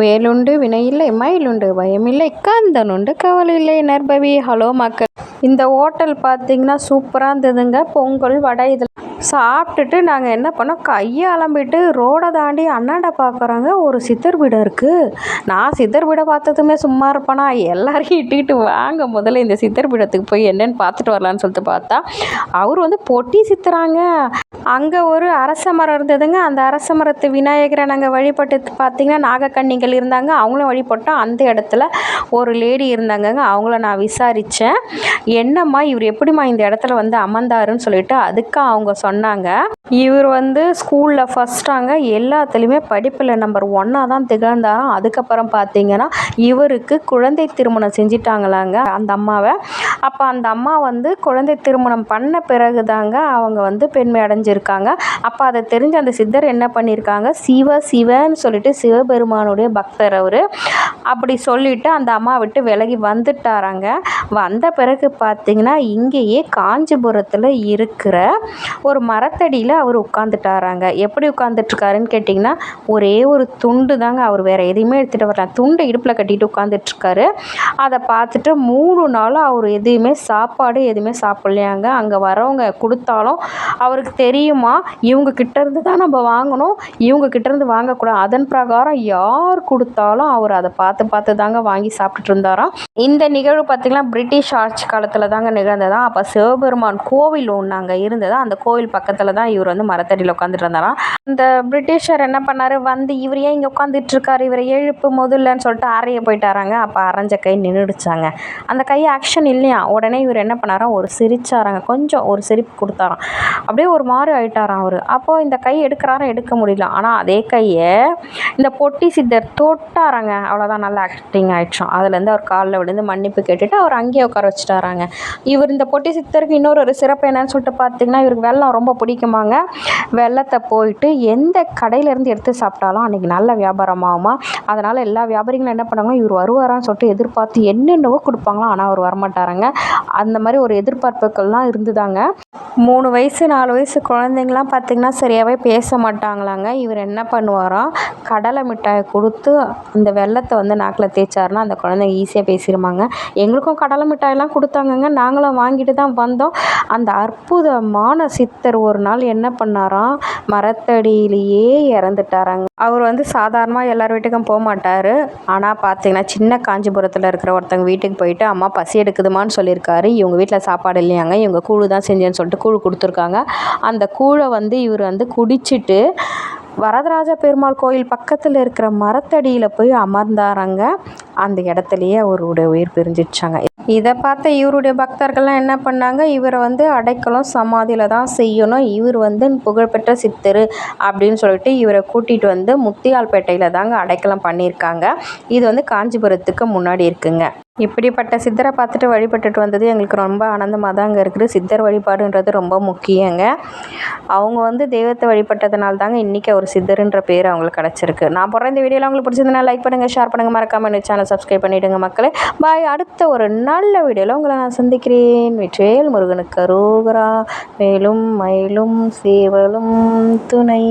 வேலுண்டு வினையில்லை மயிலுண்டு பயமில்லை கந்தனுண்டு கவலை இல்லை நற்பவி. ஹலோ மக்கள். இந்த ஹோட்டல் பார்த்தீங்கன்னா சூப்பராக இருந்ததுங்க. பொங்கல் வடை இதில் சாப்பிட்டுட்டு நாங்கள் என்ன பண்ணோம்? கையை அலம்பிட்டு ரோடை தாண்டி அண்ணாண்ட பார்க்குறோங்க ஒரு சித்தர் வீடு இருக்குது நான் சித்தர் வீடை பார்த்ததுமே சும்மா இருப்பேனா? எல்லாரையும் இட்டுக்கிட்டு வாங்க. முதல்ல இந்த சித்தர் பீடத்துக்கு போய் என்னென்னு பார்த்துட்டு வரலான்னு சொல்லிட்டு பார்த்தா அவர் வந்து பொட்டி சித்துறாங்க. அங்கே ஒரு அரச மரம் இருந்ததுங்க. அந்த அரச மரத்து விநாயகரை நாங்கள் வழிபட்டு பார்த்தீங்கன்னா நாகக்கன்னிகள் இருந்தாங்க. அவங்களும் வழிபட்டோம். அந்த இடத்துல ஒரு லேடி இருந்தாங்கங்க. அவங்கள நான் விசாரித்தேன் என்னம்மா இவர் எப்படிம்மா இந்த இடத்துல வந்து அமர்ந்தாருன்னு சொல்லிட்டு அதுக்கு அவங்க சொன்னாங்க. இவர் வந்து ஸ்கூலில் ஃபஸ்ட்டாங்க எல்லாத்துலேயுமே படிப்பில் நம்பர் ஒன்னாக தான் திகழ்ந்தாராம். அதுக்கப்புறம் பார்த்தீங்கன்னா இவருக்கு குழந்தை திருமணம் செஞ்சிட்டாங்களாங்க அந்த அம்மாவை. அப்போ அந்த அம்மா வந்து குழந்தை திருமணம் பண்ண பிறகு தாங்க அவங்க வந்து பெண்மை அடைஞ்சிருக்காங்க. அப்போ அதை தெரிஞ்ச அந்த சித்தர் என்ன பண்ணியிருக்காங்க சிவ சிவன்னு சொல்லிட்டு சிவபெருமானுடைய பக்தர் அவர். அப்படி சொல்லிட்டு அந்த அம்மா விட்டு விலகி வந்துட்டாராங்க. வந்த பிறகு பார்த்திங்கன்னா இங்கேயே காஞ்சிபுரத்தில் இருக்கிற ஒரு மரத்தடியில் அவர் உட்காந்துட்டாராங்க எப்படி உட்காந்துட்ருக்காருன்னு கேட்டிங்கன்னா ஒரே ஒரு துண்டு தாங்க அவர் வேறு எதையுமே எடுத்துகிட்டு வரல. துண்டை இடுப்பில் கட்டிட்டு உட்காந்துட்ருக்காரு அதை பார்த்துட்டு மூணு நாளும் அவர் எதையுமே சாப்பாடு எதுவுமே சாப்பிட்லையாங்க. அங்கே வரவங்க கொடுத்தாலும் அவருக்கு தெரியுமா இவங்க கிட்டேருந்து தான் நம்ம வாங்கணும் இவங்க கிட்டேருந்து வாங்கக்கூடாது. அதன் பிரகாரம் யார் கொடுத்தாலும் அவர் அதை பார்த்து பார்த்து பார்த்து தாங்க வாங்கி சாப்பிட்டுட்டு இருந்தாராம். இந்த நிகழ்வு பார்த்திங்கன்னா பிரிட்டிஷ் ஆட்சி காலத்தில் தாங்க நிகழ்ந்ததா? அப்போ சிவபெருமான் கோவில் ஒன்று அங்கே இருந்ததா? அந்த கோவில் பக்கத்தில் தான் இவர் வந்து மரத்தடியில் உட்காந்துட்டு இருந்தாராம். இந்த பிரிட்டிஷர் என்ன பண்ணார்? வந்து இவர் ஏன் இங்கே உட்காந்துட்டு இருக்காரு இவரை எழுப்பு முதல்லன்னு சொல்லிட்டு அறைய போயிட்டாராங்க. அப்போ அரைஞ்ச கை நின்றுடுச்சாங்க அந்த கை ஆக்ஷன் இல்லையா? உடனே இவர் என்ன பண்ணாராம் ஒரு சிரிச்சாராங்க. கொஞ்சம் ஒரு சிரிப்பு கொடுத்தாராம். அப்படியே ஒரு மாதிரி ஆயிட்டாராம் அவர். அப்போது இந்த கை எடுக்கிறாரா? எடுக்க முடியல. ஆனால் அதே கையை இந்த பொட்டி சித்தர் தொட்டாராங்க. அவ்வளோதான் நல்லா ஆக்டிங் ஆயிடுச்சோம். அதுலேருந்து அவர் காலில் விழுந்து மன்னிப்பு கேட்டுட்டு அவர் அங்கேயே உட்கார வச்சுட்டாராங்க. இவர் இந்த பொட்டி சித்தருக்கு இன்னொரு ஒரு சிறப்பு என்னன்னு சொல்லிட்டு பார்த்தீங்கன்னா இவருக்கு வெள்ளம் ரொம்ப பிடிக்குமாங்க. வெள்ளத்தை போயிட்டு எந்த கடையிலேருந்து எடுத்து சாப்பிட்டாலும் அன்றைக்கி நல்ல வியாபாரம் ஆகுமா? அதனால் எல்லா வியாபாரிகளும் என்ன பண்ணுவாங்க இவர் வருவாரான்னு சொல்லிட்டு எதிர்பார்த்து என்னென்னவோ கொடுப்பாங்களாம். ஆனால் அவர் வரமாட்டாருங்க. அந்த மாதிரி ஒரு எதிர்பார்ப்புகள்லாம் இருந்துதாங்க. மூணு வயசு நாலு வயசு குழந்தைங்களாம் பார்த்திங்கன்னா சரியாகவே பேச மாட்டாங்களாங்க. இவர் என்ன பண்ணுவாராம் கடலை மிட்டாயை கொடுத்து அந்த வெள்ளத்தை வந்து நாக்கில் தேய்ச்சாருன்னா அந்த குழந்தைங்க ஈஸியாக பேசிடுமாங்க எங்களுக்கும் கடலை மிட்டாயெல்லாம் கொடுத்தாங்கங்க. நாங்களும் வாங்கிட்டு தான் வந்தோம். அந்த அற்புதமான சித்தர் ஒரு நாள் என்ன பண்ணாராம்? மரத்தடியிலேயே இறந்துட்டாராங்க. அவர் வந்து சாதாரணமாக எல்லார் வீட்டுக்கும் போக மாட்டார். ஆனால் பார்த்தீங்கன்னா சின்ன காஞ்சிபுரத்தில் இருக்கிற ஒருத்தங்க வீட்டுக்கு போயிட்டு அம்மா பசி எடுக்குதுமான்னு சொல்லியிருக்காரு. இவங்க வீட்டில் சாப்பாடு இல்லையாங்க. இவங்க கூழு தான் செஞ்சேன்னு சொல்லிட்டு கூழ் கொடுத்துருக்காங்க. அந்த கூழை வந்து இவர் வந்து குடிச்சிட்டு வரதராஜ பெருமாள் கோயில் பக்கத்தில் இருக்கிற மரத்தடியில் போய் அமர்ந்தாராங்க. அந்த இடத்துலையே அவருடைய உயிர் பிரிஞ்சிடுச்சாங்க. இதை பார்த்த இவருடைய பக்தர்கள்லாம் என்ன பண்ணாங்க? இவரை வந்து அடைக்கலம் சமாதியில் தான் செய்யணும். இவர் வந்து புகழ்பெற்ற சித்தர் அப்படின்னு சொல்லிட்டு இவரை கூட்டிகிட்டு வந்து முத்தியால்பேட்டையில் தாங்க அடைக்கலம் பண்ணியிருக்காங்க. இது வந்து காஞ்சிபுரத்துக்கு முன்னாடி இருக்குங்க. இப்படிப்பட்ட சித்தரை பார்த்துட்டு வழிபட்டுட்டு வந்தது எங்களுக்கு ரொம்ப ஆனந்தமாக தாங்க இருக்குது. சித்தர் வழிபாடுன்றது ரொம்ப முக்கியங்க. அவங்க வந்து தெய்வத்தை வழிபட்டதுனால தாங்க இன்றைக்கி ஒரு சித்தருன்ற பேர் அவங்களுக்கு கிடச்சிருக்கு. நான் போடுற இந்த வீடியோவில் உங்களுக்கு பிடிச்சதுனால லைக் பண்ணுங்கள் ஷேர் பண்ணுங்கள் மறக்காமல் சேனல் சப்ஸ்கிரைப் பண்ணிவிடுங்க மக்களே. பாய் அடுத்த ஒரு நல்ல வீடியோவில் உங்களை நான் சந்திக்கிறேன். வெற்றிவேல் முருகனுக்கு அரோகரா. மேலும் மயிலும் சேவலும் துணை.